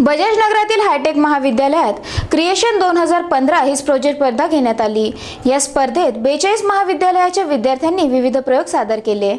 बजाज नगरातील हायटेक महाविद्यालयात क्रिएशन दोन हजार पंधरा ही प्रोजेक्ट स्पर्धा घेण्यात आली. या स्पर्धेत बेचाळीस महाविद्यालयाच्या विद्यार्थ्यांनी विविध प्रयोग सादर केले.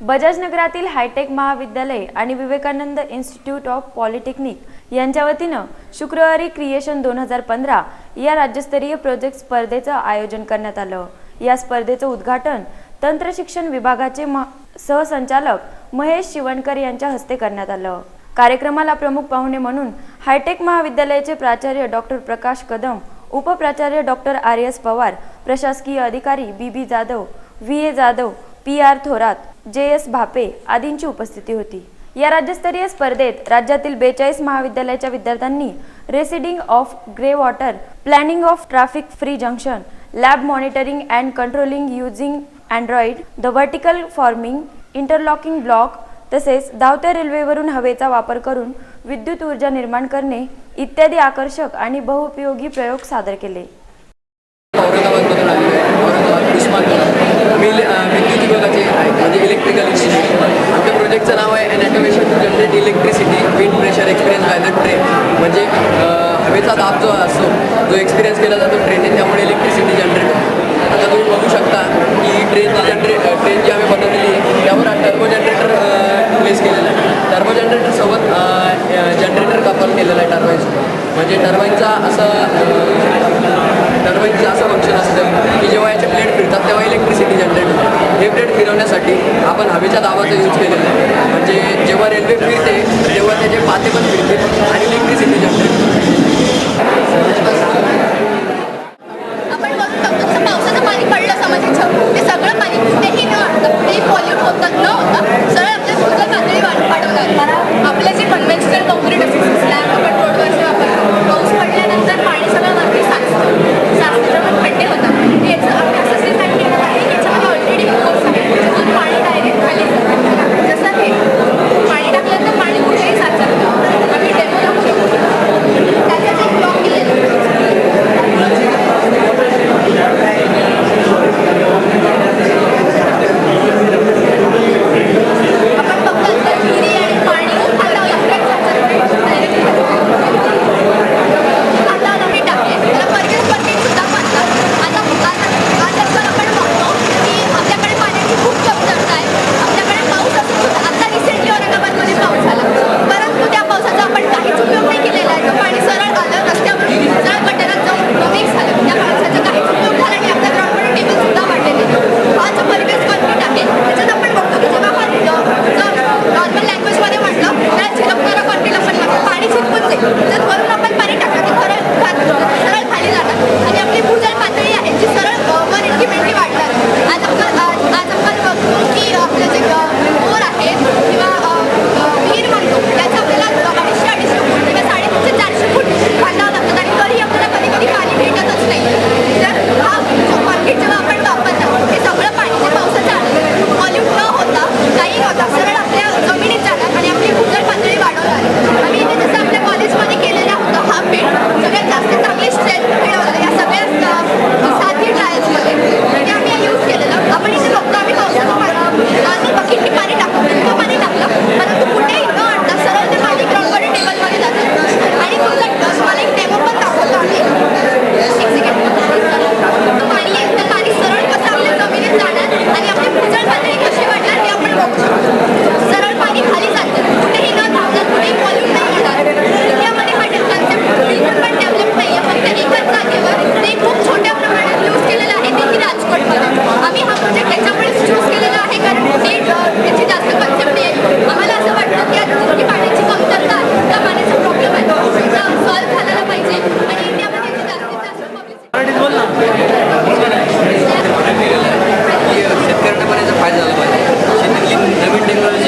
बजाज नगरातील हायटेक महाविद्यालय आणि विवेकानंद इन्स्टिट्यूट ऑफ पॉलिटेक्निक यांच्या वतीनं शुक्रवारी क्रिएशन दोन हजार पंधरा या राज्यस्तरीय प्रोजेक्ट स्पर्धेचं आयोजन करण्यात आलं. या स्पर्धेचं उद्घाटन तंत्रशिक्षण विभागाचे म सहसंचालक महेश शिवणकर यांच्या हस्ते करण्यात आलं. कार्यक्रमाला प्रमुख पाहुणे म्हणून हायटेक महाविद्यालयाचे प्राचार्य डॉक्टर प्रकाश कदम उपप्राचार्य डॉक्टर आर एस पवार प्रशासकीय अधिकारी B B Jadhav V A Jadhav P R Thorat J S Bhape आदींची उपस्थिती होती. या राज्यस्तरीय स्पर्धेत राज्यातील बेचाळीस महाविद्यालयाच्या विद्यार्थ्यांनी residing of grey water planning of traffic free junction lab monitoring and controlling using android the vertical forming interlocking block तसेच धावत्या रेल्वेवरून हवेचा वापर करून विद्युत ऊर्जा निर्माण करणे इत्यादी आकर्षक आणि बहुउपयोगी प्रयोग सादर केले. औरंगाबादमधून आलेलो आहे औरंगाबाद मी विद्युत विभागाचे आहे म्हणजे इलेक्ट्रिकल आमच्या प्रोजेक्टचं नाव आहे an to generate electricity wind pressure experience by the train म्हणजे हवेचा दाब जो असतो जो एक्सपिरियन्स केला जातो ट्रेनने त्यामुळे इलेक्ट्रिसिटी जनरेट आता तुम्ही बघू शकता की ट्रेन जनरेट ट्रेन जी आम्ही बनवलेली आहे त्यावर टर्बो जनरेटर प्लेस केलेला आहे. टर्बो जनरेटरसोबत जनरेटर कपल केलेलं आहे टर्बाईनसोबत म्हणजे टर्बाईनचा असं टर्बाईनचं असं फंक्शन असतं की जेव्हा याचे प्लेट फिरतात तेव्हा इलेक्ट्रिसिटी जनरेट होते. हे प्लेट फिरवण्यासाठी आपण हवेच्या दाबाचा यूज केलेला आहे. म्हणजे जेव्हा रेल्वे फिरते तेव्हा त्याचे पाते पण फिरते आणि इलेक्ट्रिसिटी जनरेट होते.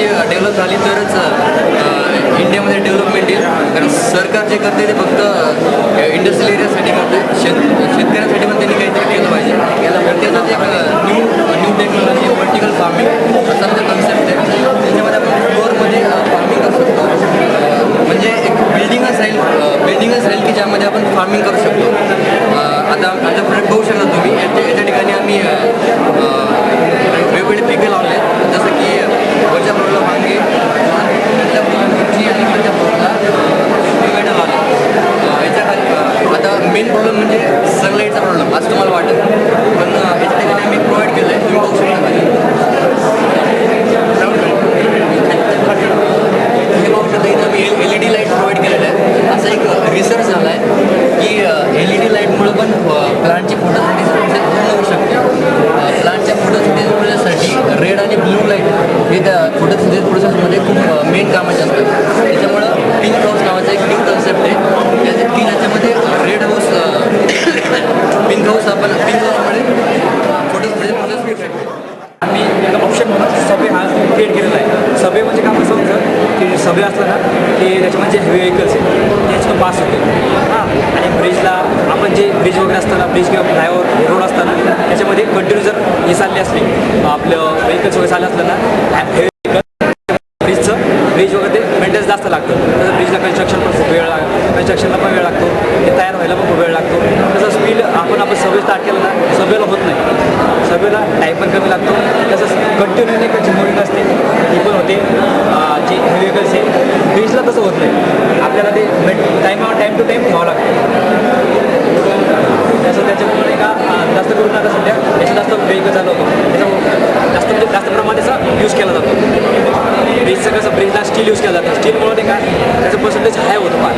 टेक्नॉलॉजी डेव्हलप झाली तरच इंडियामध्ये डेव्हलपमेंट येईल. कारण सरकार जे करते ते फक्त इंडस्ट्रियल एरियासाठी करते शेत शेतकऱ्यांसाठी पण त्यांनी काहीतरी केलं पाहिजे. याला त्याचाच new new technology vertical farming असं आपण फोटोज म्हणजे फोटोज मी आम्ही एका पक्ष म्हणून सभे हा क्रिएट केलेला आहे. सभे म्हणजे काय होतं की सभे असताना की त्याच्यामध्ये जे हेवी व्हेकल्स आहेत त्याच्यातून पास होते. हां. आणि ब्रिजला आपण जे ब्रिज वगैरे असताना ब्रिज किंवा फ्लायओवर रोड असताना त्याच्यामध्ये कंटिन्यू जर हे चालले असले आपलं व्हेकल्स वगैरे चालले असताना ना ब्रिजचं ब्रिज वगैरे ते मेंटेनन्स जास्त लागतं. सव्वीस तारखेला सभेला होत नाही. सभेला टाईम पण कमी लागतो. तसंच कंटिन्यू नाही त्याची मोडिंग असते ती पण होते. जी जे आहे बीचला तसं होत नाही आपल्याला ते टाईमावर टाईम टू टाईम ठेवावं लागतं तसं त्याच्यामुळे का अं, जास्त करून आता सध्या याचा जास्त वेहिकल चालू होतो त्याच्यामुळे जास्त म्हणजे जास्त प्रमाणाचा यूज केला जातो ब्रिजचं कसं ब्रिजला स्टील यूज केलं जातं स्टीलमुळे नाही का त्याचं पर्सेंटेज हाय होतं फार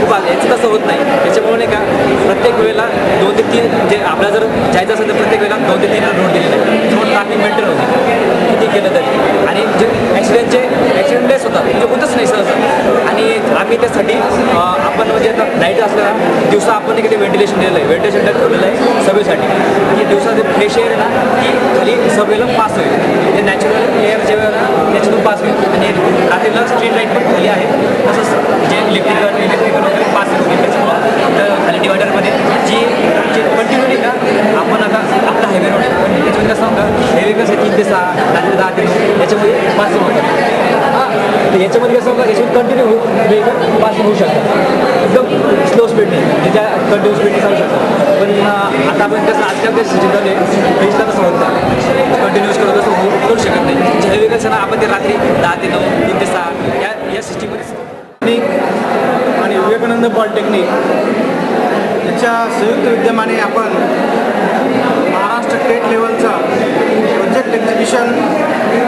खूप आलं याचं तसं होत नाही त्याच्यामुळे नाही का प्रत्येक वेळेला दोन ते तीन म्हणजे आपल्याला जर जायचं असेल तर प्रत्येक वेळेला दोन ते तीन रोड दिलेले आहे त्याच्यामुळे ट्रॅफिक मेंटेन होते किती केलं तरी. आणि जे ॲक्सिडेंटचे ॲक्सिडेंट लेस होतात. म्हणजे होतच नाही सहज आणि आम्ही त्यासाठी आपण म्हणजे आता नाईट असलं दिवसा आपण इकडे व्हेंटिलेशन दिलेलं आहे. व्हेंटिलेशन ठेवलेलं आहे सभेसाठी. की दिवसा जे फ्रेश एअर आहे ना ती खाली सभेला पास होईल. म्हणजे नॅचरल एअर जे त्याच्यातून पास होईल. आणि रात्रीला स्ट्रीट लाइट पण खाली आहे तसंच जे इलेक्ट्रिकल इलेक्ट्रिकल वगैरे पास होईल त्याच्यामुळं तर खाली डिवायडरमध्ये जी जी कंटिन्यू नाही का आपण आता आपला हायवे रोड आहे पण त्याच्यामध्ये कसं होतं हायवे कसं तीन ते सहा रात्री दहा ते नऊ याच्यामध्ये पास होतं हां. तर याच्यामध्ये कसं होतं याच्यामध्ये कंटिन्यू वेहिकल पासिंग होऊ शकतं. एकदम स्लो स्पीडने त्याच्या कंटिन्यू स्पीडने चालू शकतो. पण आता आपण कसं आजकाल कसं सिस्टम झाले कसं होतं. कंटिन्यूस करत असं होऊ करू शकत नाही. हायवे हेवी कसं ना आपण ते रात्री दहा ते नऊ तीन ते सहा या या सिस्टीममध्ये आणि विवेकानंद पॉलिटेक्निक. याच्या संयुक्त विद्यमाने आपण महाराष्ट्र स्टेट लेवलचा प्रोजेक्ट एक्झिबिशन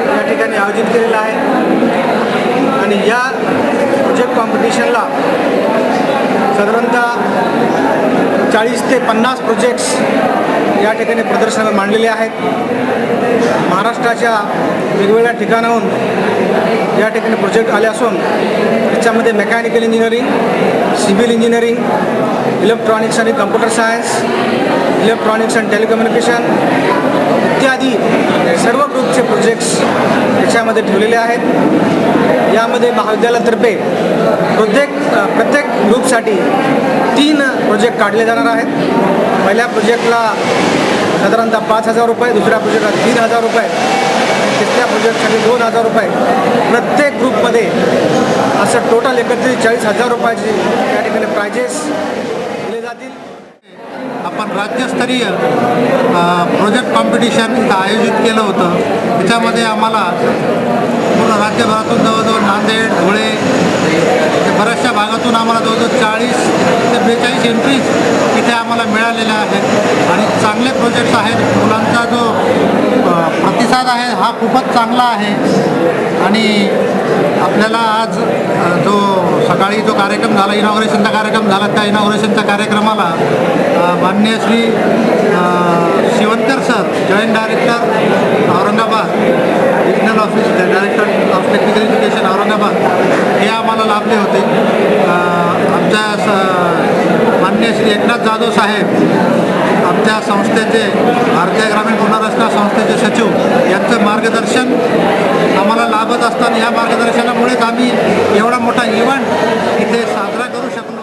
या ठिकाणी आयोजित केलेलं आहे. आणि या प्रोजेक्ट कॉम्पिटिशनला साधारणतः चाळीस ते पन्नास प्रोजेक्ट्स या ठिकाणी प्रदर्शनाला मांडलेले आहेत. महाराष्ट्राच्या वेगवेगळ्या ठिकाणाहून या ठिकाणी प्रोजेक्ट आले असून त्याच्यामध्ये mechanical engineering civil engineering electronics आणि computer science electronics and telecommunication इत्यादी सर्व ग्रुपचे प्रोजेक्ट्स याच्यामध्ये ठेवलेले आहेत. यामध्ये महाविद्यालयातर्फे प्रत्येक प्रत्येक ग्रुपसाठी तीन प्रोजेक्ट काढले जाणार आहेत. पहिल्या प्रोजेक्टला साधारणतः पाच हजार रुपये दुसऱ्या प्रोजेक्टला तीन हजार रुपये. तिथल्या प्रोजेक्टसाठी दोन हजार रुपये प्रत्येक ग्रुपमध्ये असं टोटल एकत्रित चाळीस हजार रुपयाची त्या ठिकाणी प्रायजेस दिले जातील. आपण राज्यस्तरीय प्रोजेक्ट कॉम्पिटिशन इथं आयोजित केलं होतं. त्याच्यामध्ये आम्हाला पूर्ण राज्यभरातून जवळजवळ नांदेड धुळे बऱ्याचशा भागातून आम्हाला जवळजवळ चाळीस ते बेचाळीस एंट्रीज इथे आम्हाला मिळालेल्या आहेत. आणि चांगले प्रोजेक्ट्स आहेत. मुलांचा जो प्रतिसाद आहे हा खूपच चांगला आहे. आणि आपल्याला आज जो सकाळी जो कार्यक्रम झाला इनॉग्रेशनचा कार्यक्रम झाला त्या इनॉग्रेशनच्या कार्यक्रमाला मान्य Shri Shivantar sir joint director Aurangabad regional office director of technical education Aurangabad हे आम्हाला लाभले होते. आमच्या स श्री एकनाथ जाधव साहेब आमच्या संस्थेचे भारतीय ग्रामीण पुनर्रचना संस्थेचे सचिव यांचं मार्गदर्शन आम्हाला लाभत असताना या मार्गदर्शनामुळेच आम्ही एवढा मोठा इव्हेंट इथे साजरा करू शकलो.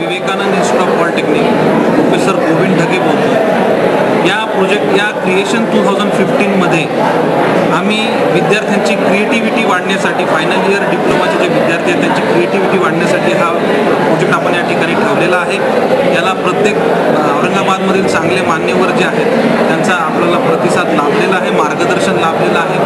Vivekanand institute of polytechnic professor Govind Dhage बोलतो या प्रोजेक्ट या क्रिएशन टू थाउजंड फिफ्टीनमध्ये आम्ही विद्यार्थ्यांची क्रिएटिव्हिटी वाढण्यासाठी फायनल इयर डिप्लोमाचे जे विद्यार्थी आहेत त्यांची क्रिएटिव्हिटी वाढण्यासाठी हा प्रोजेक्ट आपण या ठिकाणी ठेवलेला आहे. याला प्रत्येक औरंगाबादमधील चांगले मान्यवर जे आहेत त्यांचा आपल्याला प्रतिसाद लाभलेला आहे मार्गदर्शन लाभलेलं आहे.